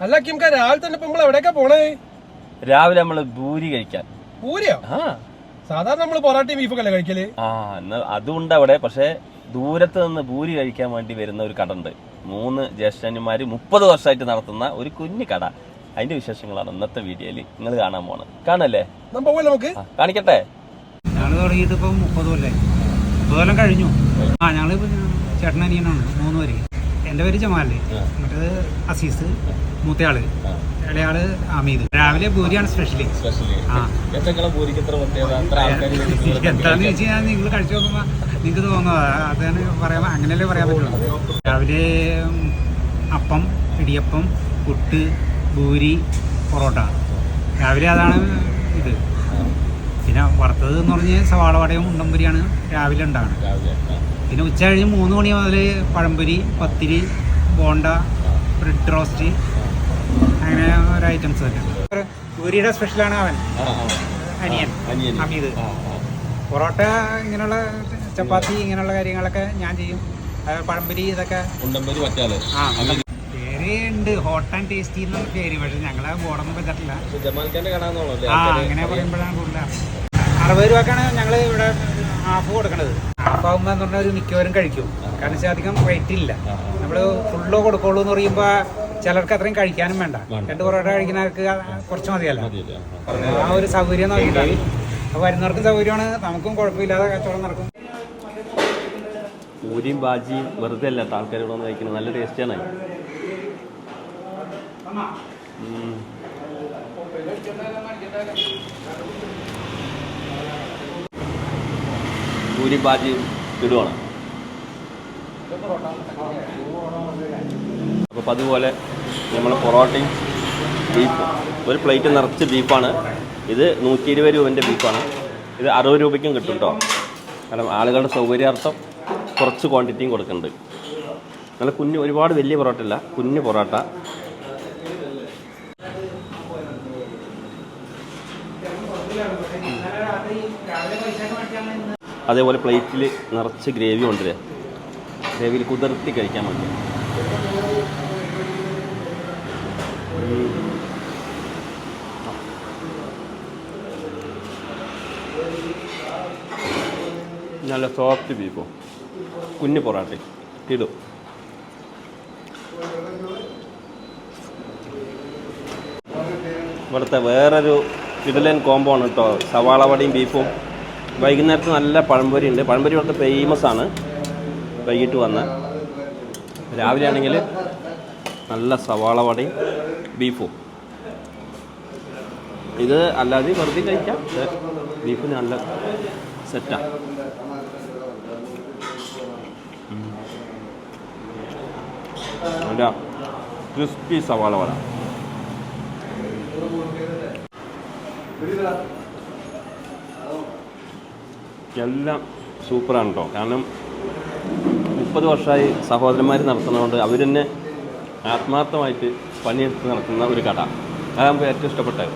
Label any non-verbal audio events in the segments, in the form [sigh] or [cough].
അല്ല കിംക രാവിലെ തന്നെ ഇപ്പൊ നമ്മൾ എവിടെയൊക്കെ പോണേ? രാവിലെ നമ്മൾ ഭൂരി കഴിക്കാൻ. പൂരിയോ ആ. സാധാരണ നമ്മൾ പൊറാട്ടയും ബീഫൊക്കെ അല്ലേ കഴിക്കൽ? ആ എന്നാൽ അതുണ്ട് അവിടെ പക്ഷേ ദൂരത്ത് നിന്ന് ഭൂരി കഴിക്കാൻ വേണ്ടി വരുന്ന ഒരു കട ഉണ്ട് മൂന്ന് ജ്യേഷ്ഠന്മാര് മുപ്പത് വർഷമായിട്ട് നടത്തുന്ന ഒരു കുഞ്ഞു കട. അതിന്റെ വിശേഷങ്ങളാണ് ഇന്നത്തെ വീഡിയോയിൽ നിങ്ങൾ കാണാൻ പോണത്. കാണല്ലേ? നമ്മ പോവല്ലേ നമുക്ക്? ആ, കാണിക്കട്ടെ? ഞങ്ങൾ തുടങ്ങിയിട്ട് ഇപ്പം മുപ്പത് കൊല്ലേ മുപ്പത് കൊല്ലം കഴിഞ്ഞു. ആ ഞങ്ങൾ ചേട്ടനനിയനാണ് മൂന്ന് പേര്. എന്റെ പേര് ജമാലേ മറ്റേത് അസീസ് മൂത്തയാൾ. ഇളയാൾ അമീദ്. രാവിലെ പൂരിയാണ് സ്പെഷ്യലി [laughs] എന്താന്ന് ചോദിച്ചു കഴിഞ്ഞാൽ നിങ്ങൾ കഴിച്ചു നോക്കുമ്പോൾ നിങ്ങൾക്ക് തോന്നുക അതാണ് പറയാൻ അങ്ങനെയല്ലേ പറയാൻ പറ്റുള്ളൂ. രാവിലെ അപ്പം ഇടിയപ്പം പുട്ട് ഭൂരി പൊറോട്ട. രാവിലെ അതാണ് ഇത്. പിന്നെ വറുത്തത് എന്ന് പറഞ്ഞാൽ സവാള വടയും ഉണ്ടംപുരിയാണ് രാവിലെ ഉണ്ടാകുന്നത് പിന്നെ ഉച്ച കഴിഞ്ഞ് മൂന്ന് മണി മുതൽ പഴംപൊരി പത്തിരി ബോണ്ട ബ്രെഡ് റോസ്റ്റ് അങ്ങനെ ഒരു ഐറ്റംസ് തന്നെ പൂരിയുടെ സ്പെഷ്യലാണ് അവൻ. അനിയൻ. അമീത് പൊറോട്ട ഇങ്ങനെയുള്ള ചപ്പാത്തി ഇങ്ങനെയുള്ള കാര്യങ്ങളൊക്കെ ഞാൻ ചെയ്യും. പഴംപൊരി ഇതൊക്കെ. പേര് ഉണ്ട്. ഹോട്ട് ആൻഡ് ടേസ്റ്റി എന്നുള്ള പേര് പക്ഷെ ഞങ്ങളെ ബോർഡൊന്നും വെച്ചിട്ടില്ല. ആ അങ്ങനെ പറയുമ്പോഴാണ് കൂടുതൽ അറുപത് രൂപക്കാണ് ഞങ്ങൾ ഇവിടെ ഹാഫ് കൊടുക്കണത്. ആകുമ്പോൾ എന്ന് പറഞ്ഞാൽ ഒരു മിക്കവരും കഴിക്കും. കാരണം വെച്ചാൽ അധികം റേറ്റ് ഇല്ല. നമ്മൾ ഫുള്ളോ കൊടുക്കുള്ളൂ എന്ന് പറയുമ്പോൾ ചിലർക്ക് അത്രയും കഴിക്കാനും വേണ്ട. രണ്ട് പൊറോട്ട കഴിക്കുന്നവർക്ക് കുറച്ച് മതിയല്ല. ആ. ഒരു സൗകര്യം നോക്കിയിട്ടാണ് അപ്പോൾ വരുന്നവർക്കും സൗകര്യമാണ് നമുക്കും കുഴപ്പമില്ലാതെ കച്ചവടം നടക്കും. പൂരിയും ബാജിയും വെറുതെ അല്ല ആൾക്കാർ ഇവിടെ വന്ന് കഴിക്കുന്നത് നല്ല ടേസ്റ്റാണ് ഉം. പൂരി ബാജിയും ഇടുവാണ്. അപ്പോൾ അതുപോലെ നമ്മൾ പൊറോട്ടയും ബീഫും. ഒരു പ്ലേറ്റ് നിറച്ച് ബീഫാണ്. ഇത് നൂറ്റി ഇരുപത് രൂപന്റെ ബീഫാണ്. ഇത് അറുപത് രൂപയ്ക്കും കിട്ടും കേട്ടോ കാരണം ആളുകളുടെ സൗകര്യാർത്ഥം കുറച്ച് ക്വാണ്ടിറ്റിയും കൊടുക്കുന്നുണ്ട്. നല്ല കുഞ്ഞ് ഒരുപാട് വലിയ പൊറോട്ട അല്ല കുഞ്ഞ് പൊറോട്ട. അതേപോലെ പ്ലേറ്റിൽ നിറച്ച് ഗ്രേവി കൊണ്ടുവരിക. ഗ്രേവിയിൽ കുതിർത്തി കഴിക്കാൻ വേണ്ടി. നല്ല സോഫ്റ്റ് ബീഫോ കുഞ്ഞു പൊറാട്ട ഇടും. ഇവിടുത്തെ വേറൊരു ഇഡലൻ കോംബോ ആണ് കേട്ടോ സവാള വടയും ബീഫും വൈകുന്നേരത്ത് നല്ല പഴംപൊരി ഉണ്ട്. പഴംപൊരി ഇവിടുത്തെ ഫേമസ് ആണ്. വൈകിട്ട് വന്ന്. രാവിലെ ആണെങ്കിൽ നല്ല സവാള വടയും ബീഫും. ഇത് അല്ലാതെ വെറുതെ കഴിക്കാം. ബീഫ് നല്ല സെറ്റാണ് ക്രിസ്പി സവാള വട. എല്ലാം സൂപ്പറാണ് കേട്ടോ കാരണം മുപ്പത് വർഷമായി സഹോദരന്മാർ നടത്തുന്നതുകൊണ്ട് അവർ തന്നെ ആത്മാർത്ഥമായിട്ട് പണിയെടുത്ത് നടത്തുന്ന ഒരു കട നമുക്ക് ഏറ്റവും ഇഷ്ടപ്പെട്ടത്.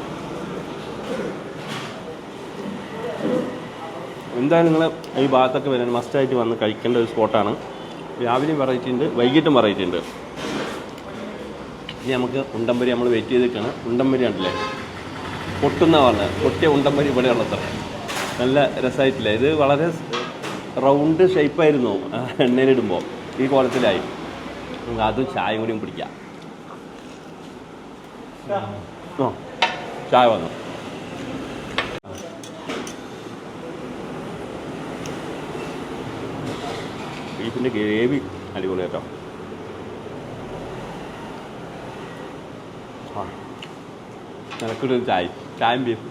എന്തായാലും നിങ്ങൾ ഈ ഭാഗത്തൊക്കെ വരാൻ മസ്റ്റായിട്ട് വന്ന് കഴിക്കേണ്ട ഒരു സ്പോട്ടാണ് രാവിലെയും വെറൈറ്റി ഉണ്ട് വൈകിട്ടും വെറൈറ്റി ഉണ്ട്. ഇനി നമുക്ക് ഉണ്ടംപരി നമ്മൾ വെയിറ്റ് ചെയ്ത് നിൽക്കുകയാണ് ഉണ്ടംപരി ഉണ്ടല്ലേ പൊട്ടുന്ന പറഞ്ഞത്. പൊട്ടിയ ഉണ്ടംപരി ഇവിടെ ഉള്ളത് നല്ല രസമായിട്ടില്ല? ഇത് വളരെ റൗണ്ട് ഷേപ്പായിരുന്നു എണ്ണയിലിടുമ്പോൾ ഈ കോലത്തിലായി. അതും ചായ കൂടിയും പിടിക്കാം ഓ ചായ വന്നു. ബീഫിന്റെ ഗ്രേവി അടിപൊളി കേട്ടോ. നിനക്കിട്ടൊരു ചായ ചായയും ബീഫ്.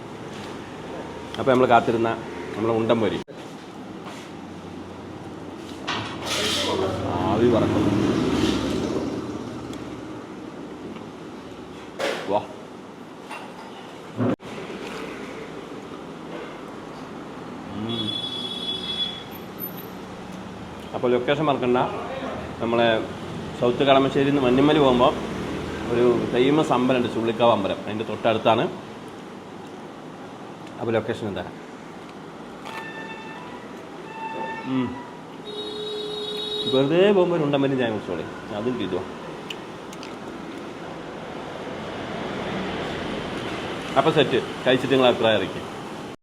അപ്പോൾ നമ്മൾ കാത്തിരുന്ന നമ്മളെ ഉണ്ടം വരി. ആവി പറക്കുന്നു വാ. അപ്പോൾ ലൊക്കേഷൻ മറക്കണ്ട. നമ്മളെ സൗത്ത് കളമശ്ശേരിയിൽ നിന്ന് മഞ്ഞമ്മൽ പോകുമ്പോൾ ഒരു ഫേമസ് അമ്പലമുണ്ട് ചുള്ളിക്കാവ് അമ്പലം. അതിന്റെ തൊട്ടടുത്താണ്. അപ്പോൾ ലൊക്കേഷൻ തരാം വെറുതെ പോകുമ്പോൾ ഒരു ഉണ്ടമ്പനി ഞാൻ കുറിച്ചോളി അതും ചെയ്തോ. അപ്പോൾ സെറ്റ് കഴിച്ചിട്ട് നിങ്ങൾ അഭിപ്രായം അറിയിക്കും.